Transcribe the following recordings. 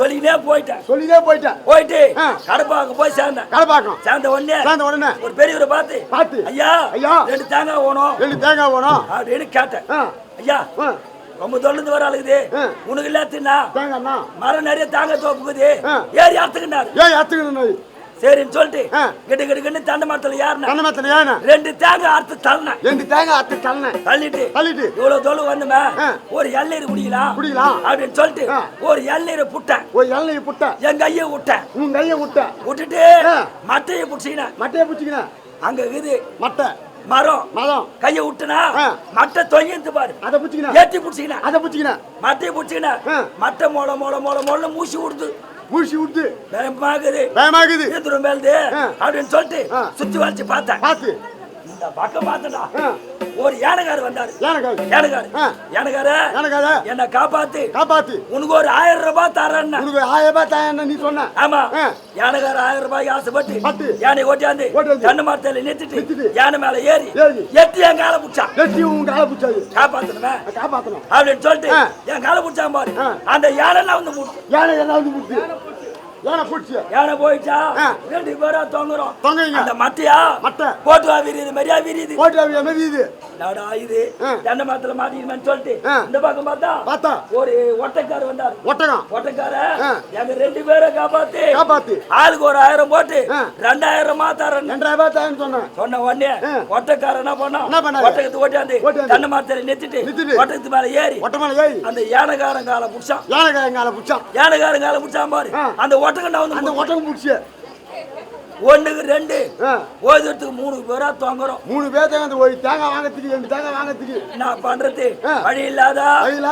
சொல்லிக்கிட்டே போயிட்டேன். சொல்லிட்டே போயிட்டேன். போயிட்டு ஆ. கடப்பாக்க போய் சேர்ந்தேன். கடப்பாக்கம். சேர்ந்த உடனே சேர்ந்த உடனே ஒரு பெரியவரை பார்த்து பார்த்து ஐயா ஐயா. ரெண்டு தேங்காய் வேணும். ரெண்டு தேங்காய் வேணும். அப்படின்னு கேட்டேன். ஐயா ரொம்ப தொலைந்து வர அழுகுது. உனக்கு இல்லாத்துனா தேங்காய்ண்ணா. மரம் நிறைய தேங்காய் தோப்புக்குது. ஏறி அறுத்துக்கினாரு. ஏன் ஏத்துக்கணும் சரின்னு சொல்லிட்டு. கிட்ட கிட்ட கிட்ட தண்டை மரத்துல ஏறினேன். கண்ணமத்தில் ஏன் ரெண்டு தேங்காய் அறுத்து தள்ளினேன். ரெண்டு தேங்காய் அத்து தள்ளேன் தள்ளிட்டு தள்ளிட்டு. இவ்வளவு தொலைவு வந்துமே. ஒரு எல்நீர் குடிக்கலாம் குடிக்கலாம். அப்படின்னு சொல்லிட்டு. ஒரு எல்நீரை புட்டேன். ஒரு இளநீர் புட்ட என் கையை விட்டேன். உன் கையை விட்ட விட்டுட்டு. மட்டையை பிடிச்சிக்கினேன். மட்டையை பிடிச்சிக்கினேன். அங்க இருக்குது மட்டை. மரம். மதம் கையை விட்டுனா. மட்டை தொங்கிட்டு பாரு. அதை பிடிச்சிக்கினேன். ஏத்தி பிடிச்சிக்கினேன். அதை பிடிச்சிக்கினேன். மட்டையை பிடிச்சிக்கினேன். ஆ. மட்டை மொள மொள மொள மொள மூசி விடுது. மூசி விட்டு பயமாகுது பயமாகுது. அப்படின்னு சொல்லிட்டு. சுத்தி வளைச்சு பார்த்தேன். பார்த்து. இந்த பக்கம் பார்த்தடா ஒரு யானைக்காரு வந்தாரு. யானைக்காரு? யானைக்காரு என்னை காப்பாத்து. காப்பாத்து. உனக்கு ஒரு ஆயிரம் ரூபாய் உனக்கு ஆயிரம் ரூபாய் தாயன்னு நீ சொன்ன. ஆமா. யானைக்கார ஆயிரம் ரூபாய்க்கு ஆசைப்பட்டு பட்டு. யானை ஓட்டியாந்து. கண்ணு மரத்துல நிறுத்திட்டு. யானை மேல ஏறி. எட்டி என் காலை பிடிச்சான் எட்டி உன் காலை பிடிச்சாது காப்பாத்தணுமே? காப்பாத்தணும். அப்படின்னு சொல்லிட்டு. என் காலை பிடிச்சான் பாரு. அந்த யானை எல்லாம் வந்து யானை எல்லாம் வந்து பிடிச்சி யானை ஆ. ரெண்டு பேரும் தொங்குறோம் தொங்குறீங்க. அந்த மட்டையா மட்டை. வா விரியுது மாதிரியா விரியுது ஓட்டு அவி எமதியுது நாடா இது ஆ. தென்னை மரத்துல மாட்டிக்கணும்னு சொல்லிட்டு ஆ. இந்த பக்கம் பார்த்தா பார்த்தா ஒரு ஒட்டைக்காரு வந்தாரு ஒட்டகம் ஒட்டைக்கார ஆ. எங்க ரெண்டு பேரை காப்பாத்து காப்பாத்து ஆளுக்கு ஒரு ஆயிரம் போட்டு. ரெண்டாயிரமா தரேன் ரெண்டாயிரம் தாயன்னு சொன்னேன் சொன்ன உடனே ஆ. ஒட்டைக்காரன் என்ன பண்ணான் என்ன பண்ணாரு? ஒட்டகத்தை ஓட்டியாந்து. தென்னை மரத்துல நிறுத்திட்டு நிறுத்திட்டு. ஒட்டகத்து மேல ஏறி ஒட்டமலை ஏறி அந்த யானைக்காரன் காலை புடிச்சான் யானைக்காரன் காலை பிடிச்சான் யானைக்காரன் காலை புடிச்சான் பாரு. அந்த ஒட்டகண்டா அந்த வந்து ஒட்டகம் பிடிச்சி ஒண்ணுக்கு ரெண்டு ஓதுறதுக்கு மூணு பேரா தொங்குறோம். மூணு பேர்த்த அந்த ஒரு தேங்காய் வாங்கறதுக்கு ரெண்டு தேங்காய் வாங்கறதுக்கு. நான் பண்றது. வழி இல்லாத.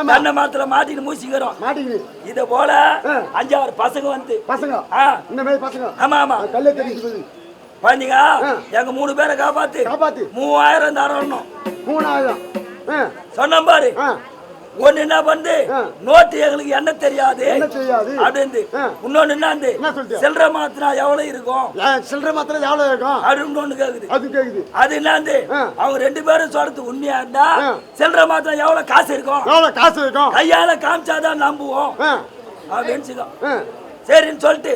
தென்னை மரத்துல மாட்டின்னு மூசிக்கிறோம். மாட்டிக்கிது இத போல. அஞ்சாறு பசங்க வந்து. பசங்க. இந்த மாதிரி பசங்க. ஆமா ஆமா. கல்லை தெரிஞ்சு பாத்தீங்க ஆ. எங்க மூணு பேரை காப்பாத்து. காப்பாத்து. மூவாயிரம் தரணும். மூணாயிரம். சொன்ன பாரு. ஆ ஒண்ணு என்ன வந்து. நோட்டு எங்களுக்கு என்ன தெரியாது? என்ன அப்படின்னு ஆ. இன்னொன்னு என்னந்து என்ன சொல்லிட்டியா? சில்லற மாத்தினா எவ்வளவு இருக்கும்? சில்லறை மாத்திரம் எவ்வளோ இருக்கும்? அப்படின்னு ஒண்ணு கேக்குது. அது கேக்குது. அது என்னந்து ஆ. அவங்க ரெண்டு பேரும் சொல்றது உண்மையா இருந்தா. சில்லற மாத்திரம் எவ்வளவு காசு இருக்கும்? எவ்வளோ காசு இருக்கும்? கையால காமிச்சாதான் நம்புவோம். அப்படின்னு சரின்னு சொல்லிட்டு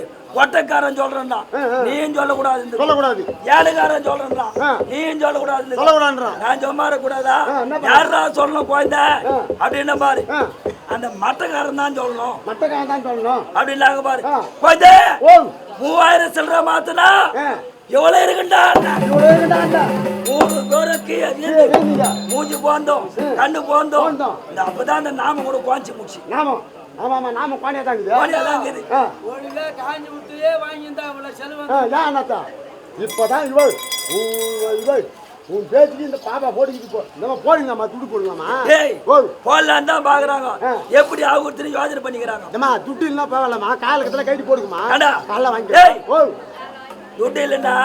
ஆ, ஆ. நீயும் சொல்லக்கூடாது சொல்லக்கூடாது. ஏழுகாரன் சொல்றேன்டா. ஆ. நீயும் சொல்லக்கூடாது சொல்லக்கூடாதுன்றான் நான் சும்மா கூடாதா? யாரா சொல்லணும் குழந்தை. அப்படின்னு பாரு. அந்த மட்டக்காரன் தான் சொல்லணும். மட்டக்காரன் தான் சொல்லணும். அப்படின்னாங்க பாரு. ஆ. குழந்தை மூவாயிரம் சில்லற மாத்துனா எவ்வளவு இருக்குண்டா? மூணு பேருக்கு மூஞ்சி போந்தோம் கண்ணு போந்தோம். இந்த அப்பதான் அந்த நாம கூட குவாஞ்சி முடிச்சு நாமம். ஆமா ஆமா நாம குவாண்டியா தான் இருக்குது. இப்போதான் இவள் இவள் உன் பேச்சுக்கு இந்த பாப்பா போட்டுக்கிட்டு போ. நம்ம போடுங்கம்மா துட்டு போடுங்கம்மா. போடலான்னு தான் பாக்குறாங்க. எப்படி ஆகுறதுன்னு யோசனை பண்ணிக்கிறாங்க. துட்டு இல்லைன்னா போகலாமா காலகட்டத்தில் கைட்டு போடுங்கம்மா. காலைல வாங்கி ஏய். ஓ துட்டு இல்லைன்னா.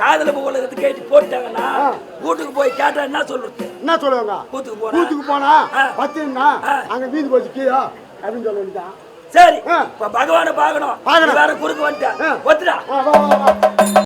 காதல உலகத்து கேட்டு போட்டாங்கன்னா. வீட்டுக்கு போய் கேட்டா என்ன சொல்றது? என்ன சொல்லுவாங்க? கூத்துக்கு போறேன் கூத்துக்கு போனா. பத்துன்னா. அங்க வீதி போச்சு கீழே அப்படின்னு சொல்ல வேண்டியதான் சரி. இப்ப பகவானை பார்க்கணும் வேற குறுக்கு வந்துட்ட ஆ. ஒத்துடா.